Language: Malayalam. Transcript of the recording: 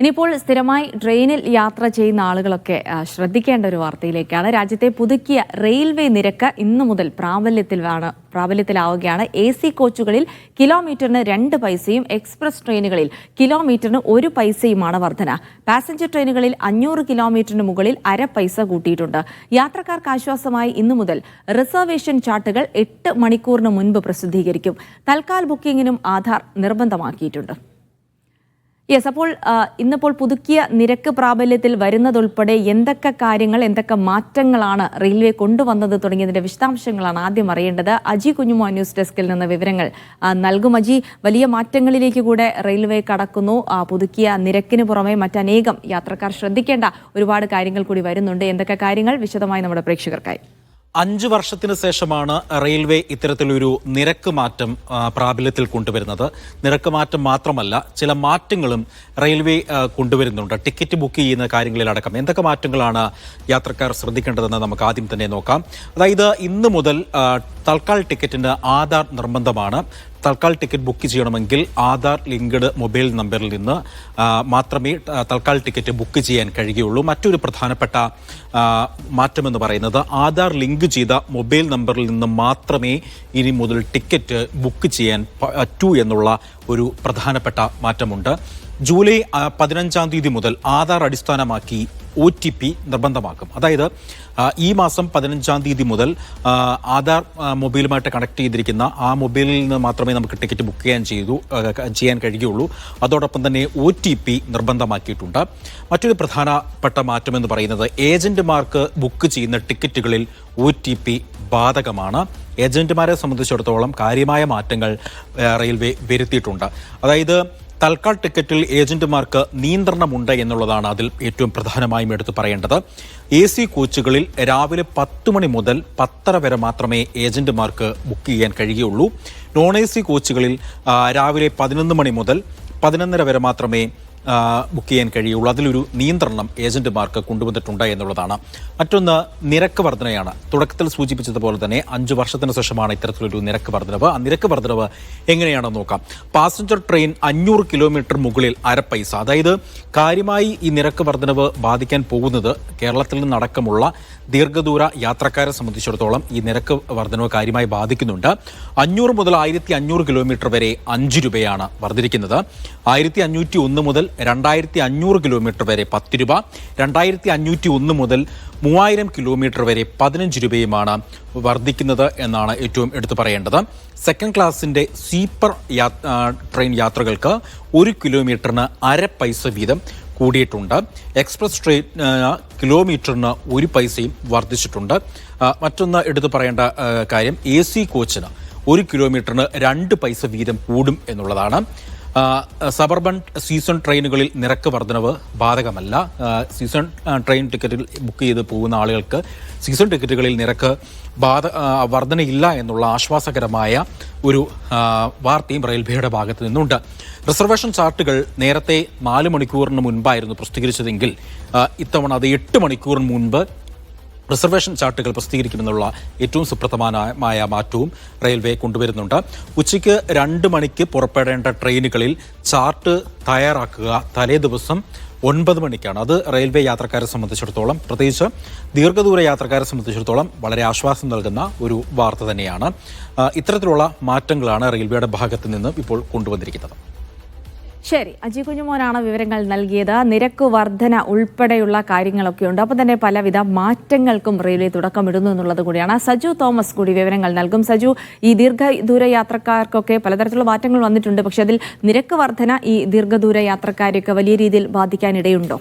ഇനിയിപ്പോൾ സ്ഥിരമായി ട്രെയിനിൽ യാത്ര ചെയ്യുന്ന ആളുകളൊക്കെ ശ്രദ്ധിക്കേണ്ട ഒരു വാർത്തയിലേക്കാണ്. രാജ്യത്തെ പുതുക്കിയ റെയിൽവേ നിരക്ക് ഇന്നു മുതൽ പ്രാബല്യത്തിലാണ് പ്രാബല്യത്തിലാവുകയാണ്. എ സി കോച്ചുകളിൽ കിലോമീറ്ററിന് രണ്ട് പൈസയും എക്സ്പ്രസ് ട്രെയിനുകളിൽ കിലോമീറ്ററിന് ഒരു പൈസയുമാണ് വർധന. പാസഞ്ചർ ട്രെയിനുകളിൽ അഞ്ഞൂറ് കിലോമീറ്ററിന് മുകളിൽ അര പൈസ കൂട്ടിയിട്ടുണ്ട്. യാത്രക്കാർക്ക് ആശ്വാസമായി ഇന്നു മുതൽ റിസർവേഷൻ ചാർട്ടുകൾ എട്ട് മണിക്കൂറിന് മുൻപ് പ്രസിദ്ധീകരിക്കും. തൽക്കാൽ ബുക്കിംഗിനും ആധാർ നിർബന്ധമാക്കിയിട്ടുണ്ട്. യെസ് അപ്പോൾ ഇന്നിപ്പോൾ പുതുക്കിയ നിരക്ക് പ്രാബല്യത്തിൽ വരുന്നതുൾപ്പെടെ എന്തൊക്കെ കാര്യങ്ങൾ എന്തൊക്കെ മാറ്റങ്ങളാണ് റെയിൽവേ കൊണ്ടുവന്നത് തുടങ്ങിയതിന്റെ വിശദാംശങ്ങളാണ് ആദ്യം അറിയേണ്ടത്. അജി കുഞ്ഞുമോ ന്യൂസ് ഡെസ്കിൽ നിന്ന് വിവരങ്ങൾ നൽകും. അജി വലിയ മാറ്റങ്ങളിലേക്ക് കൂടെ റെയിൽവേ കടക്കുന്നു. പുതുക്കിയ നിരക്കിന് പുറമെ മറ്റനേകം യാത്രക്കാർ ശ്രദ്ധിക്കേണ്ട ഒരുപാട് കാര്യങ്ങൾ കൂടി വരുന്നുണ്ട്. എന്തൊക്കെ കാര്യങ്ങൾ? വിശദമായി നമ്മുടെ പ്രേക്ഷകർക്കായി. അഞ്ച് വർഷത്തിന് ശേഷമാണ് റെയിൽവേ ഇത്തരത്തിലൊരു നിരക്ക് മാറ്റം പ്രാബല്യത്തിൽ കൊണ്ടുവരുന്നത്. നിരക്ക് മാറ്റം മാത്രമല്ല ചില മാറ്റങ്ങളും റെയിൽവേ കൊണ്ടുവരുന്നുണ്ട്. ടിക്കറ്റ് ബുക്ക് ചെയ്യുന്ന കാര്യങ്ങളിലടക്കം എന്തൊക്കെ മാറ്റങ്ങളാണ് യാത്രക്കാർ ശ്രദ്ധിക്കേണ്ടതെന്ന് നമുക്ക് ആദ്യം തന്നെ നോക്കാം. അതായത് ഇന്ന് മുതൽ തൽക്കാൽ ടിക്കറ്റിന് ആധാർ നിർബന്ധമാണ്. തൽക്കാൽ ടിക്കറ്റ് ബുക്ക് ചെയ്യണമെങ്കിൽ ആധാർ ലിങ്ക്ഡ് മൊബൈൽ നമ്പറിൽ നിന്ന് മാത്രമേ തൽക്കാൽ ടിക്കറ്റ് ബുക്ക് ചെയ്യാൻ കഴിയുകയുള്ളൂ. മറ്റൊരു പ്രധാനപ്പെട്ട മാറ്റമെന്ന് പറയുന്നത് ആധാർ ലിങ്ക് ചെയ്ത മൊബൈൽ നമ്പറിൽ നിന്ന് മാത്രമേ ഇനി മുതൽ ടിക്കറ്റ് ബുക്ക് ചെയ്യാൻ പറ്റൂ എന്നുള്ള ഒരു പ്രധാനപ്പെട്ട മാറ്റമുണ്ട്. ജൂലൈ പതിനഞ്ചാം തീയതി മുതൽ ആധാർ അടിസ്ഥാനമാക്കി ഒ ടി പി നിർബന്ധമാക്കും. അതായത് ഈ മാസം പതിനഞ്ചാം തീയതി മുതൽ ആധാർ മൊബൈലുമായിട്ട് കണക്ട് ചെയ്തിരിക്കുന്ന ആ മൊബൈലിൽ നിന്ന് മാത്രമേ നമുക്ക് ടിക്കറ്റ് ബുക്ക് ചെയ്യാൻ ചെയ്തു ചെയ്യാൻ കഴിയുകയുള്ളൂ. അതോടൊപ്പം തന്നെ ഒ ടി പി നിർബന്ധമാക്കിയിട്ടുണ്ട്. മറ്റൊരു പ്രധാനപ്പെട്ട മാറ്റം എന്ന് പറയുന്നത് ഏജന്റുമാർക്ക് ബുക്ക് ചെയ്യുന്ന ടിക്കറ്റുകളിൽ ഒ ടി പി ബാധകമാണ്. ഏജന്റുമാരെ സംബന്ധിച്ചിടത്തോളം കാര്യമായ മാറ്റങ്ങൾ റെയിൽവേ വരുത്തിയിട്ടുണ്ട്. അതായത് തൽക്കാൽ ടിക്കറ്റിൽ ഏജന്റുമാർക്ക് നിയന്ത്രണമുണ്ട് എന്നുള്ളതാണ് അതിൽ ഏറ്റവും പ്രധാനമായും എടുത്തു പറയേണ്ടത്. എ സി കോച്ചുകളിൽ രാവിലെ പത്ത് മണി മുതൽ പത്തര വരെ മാത്രമേ ഏജന്റുമാർക്ക് ബുക്ക് ചെയ്യാൻ കഴിയുകയുള്ളൂ. നോൺ എ സി കോച്ചുകളിൽ രാവിലെ പതിനൊന്ന് മണി മുതൽ പതിനൊന്നര വരെ മാത്രമേ ബുക്ക് ചെയ്യാൻ കഴിയുള്ളൂ. അതിലൊരു നിയന്ത്രണം ഏജന്റുമാർക്ക് കൊണ്ടുവന്നിട്ടുണ്ട് എന്നുള്ളതാണ്. മറ്റൊന്ന് നിരക്ക് വർധനയാണ്. തുടക്കത്തിൽ സൂചിപ്പിച്ചതുപോലെ തന്നെ അഞ്ചു വർഷത്തിന് ശേഷമാണ് ഇത്തരത്തിലൊരു നിരക്ക് വർധനവ്. ആ നിരക്ക് വർധനവ് എങ്ങനെയാണെന്ന് നോക്കാം. പാസഞ്ചർ ട്രെയിൻ അഞ്ഞൂറ് കിലോമീറ്റർ മുകളിൽ അര പൈസ. അതായത് കാര്യമായി ഈ നിരക്ക് വർധനവ് ബാധിക്കാൻ പോകുന്നത് കേരളത്തിൽ നിന്നടക്കമുള്ള ദീർഘദൂര യാത്രക്കാരെ സംബന്ധിച്ചിടത്തോളം ഈ നിരക്ക് വർധനവ് കാര്യമായി ബാധിക്കുന്നുണ്ട്. അഞ്ഞൂറ് മുതൽ ആയിരത്തി അഞ്ഞൂറ് കിലോമീറ്റർ വരെ അഞ്ച് രൂപയാണ് വർദ്ധിക്കുന്നത് ആയിരത്തി അഞ്ഞൂറ്റി ഒന്ന് മുതൽ രണ്ടായിരത്തി അഞ്ഞൂറ് കിലോമീറ്റർ വരെ പത്ത് രൂപ രണ്ടായിരത്തി അഞ്ഞൂറ്റി ഒന്ന് മുതൽ മൂവായിരം കിലോമീറ്റർ വരെ പതിനഞ്ച് രൂപയുമാണ് വർദ്ധിക്കുന്നത് എന്നാണ് ഏറ്റവും എടുത്തു പറയേണ്ടത്. സെക്കൻഡ് ക്ലാസിന്റെ സീപ്പർ ട്രെയിൻ യാത്രകൾക്ക് ഒരു കിലോമീറ്ററിന് അര പൈസ വീതം കൂടിയിട്ടുണ്ട്. എക്സ്പ്രസ് ട്രെയിൻ കിലോമീറ്ററിന് ഒരു പൈസയും വർദ്ധിച്ചിട്ടുണ്ട്. മറ്റൊന്ന് എടുത്തു പറയേണ്ട കാര്യം എ സി കോച്ചിന് ഒരു കിലോമീറ്ററിന് രണ്ട് പൈസ വീതം കൂടും എന്നുള്ളതാണ്. ആ, സബർബൻ സീസൺ ട്രെയിനുകളിൽ നിരക്ക് വർധനവ് ബാധകമല്ല. സീസൺ ട്രെയിൻ ടിക്കറ്റിൽ ബുക്ക് ചെയ്ത് പോകുന്ന ആളുകൾക്ക് സീസൺ ടിക്കറ്റുകളിൽ നിരക്ക് ബാധ വർധനയില്ല എന്നുള്ള ആശ്വാസകരമായ ഒരു വാർത്തയും റെയിൽവേയുടെ ഭാഗത്ത് നിന്നുണ്ട്. റിസർവേഷൻ ചാർട്ടുകൾ നേരത്തെ നാല് മണിക്കൂറിന് മുൻപായിരുന്നു പ്രസിദ്ധീകരിച്ചതെങ്കിൽ ഇത്തവണ അത് എട്ട് മണിക്കൂറിന് മുൻപ് റിസർവേഷൻ ചാർട്ടുകൾ പ്രസിദ്ധീകരിക്കുമെന്നുള്ള ഏറ്റവും സുപ്രധാനമായ മാറ്റവും റെയിൽവേ കൊണ്ടുവരുന്നുണ്ട്. ഉച്ചയ്ക്ക് രണ്ട് മണിക്ക് പുറപ്പെടേണ്ട ട്രെയിനുകളിൽ ചാർട്ട് തയ്യാറാക്കുക തലേ ദിവസം ഒൻപത് മണിക്കാണ്. അത് റെയിൽവേ യാത്രക്കാരെ സംബന്ധിച്ചിടത്തോളം പ്രത്യേകിച്ച് ദീർഘദൂര യാത്രക്കാരെ സംബന്ധിച്ചിടത്തോളം വളരെ ആശ്വാസം നൽകുന്ന ഒരു വാർത്ത തന്നെയാണ്. ഇത്തരത്തിലുള്ള മാറ്റങ്ങളാണ് റെയിൽവേയുടെ ഭാഗത്ത് നിന്ന് ഇപ്പോൾ കൊണ്ടുവന്നിരിക്കുന്നത്. ശരി അജി കുഞ്ഞുമോനാണ് വിവരങ്ങൾ നൽകിയത്. നിരക്ക് വർധന ഉൾപ്പെടെയുള്ള കാര്യങ്ങളൊക്കെ ഉണ്ട്. അപ്പോൾ തന്നെ പലവിധ മാറ്റങ്ങൾക്കും റെയിൽവേ തുടക്കമിടുന്നു എന്നുള്ളത് കൂടിയാണ്. സജു തോമസ് കൂടി വിവരങ്ങൾ നൽകും. സജു ഈ ദീർഘദൂര യാത്രക്കാർക്കൊക്കെ പലതരത്തിലുള്ള മാറ്റങ്ങൾ വന്നിട്ടുണ്ട്. പക്ഷേ അതിൽ നിരക്ക് വർധന ഈ ദീർഘദൂര യാത്രക്കാരെയൊക്കെ വലിയ രീതിയിൽ ബാധിക്കാനിടയുണ്ടോ?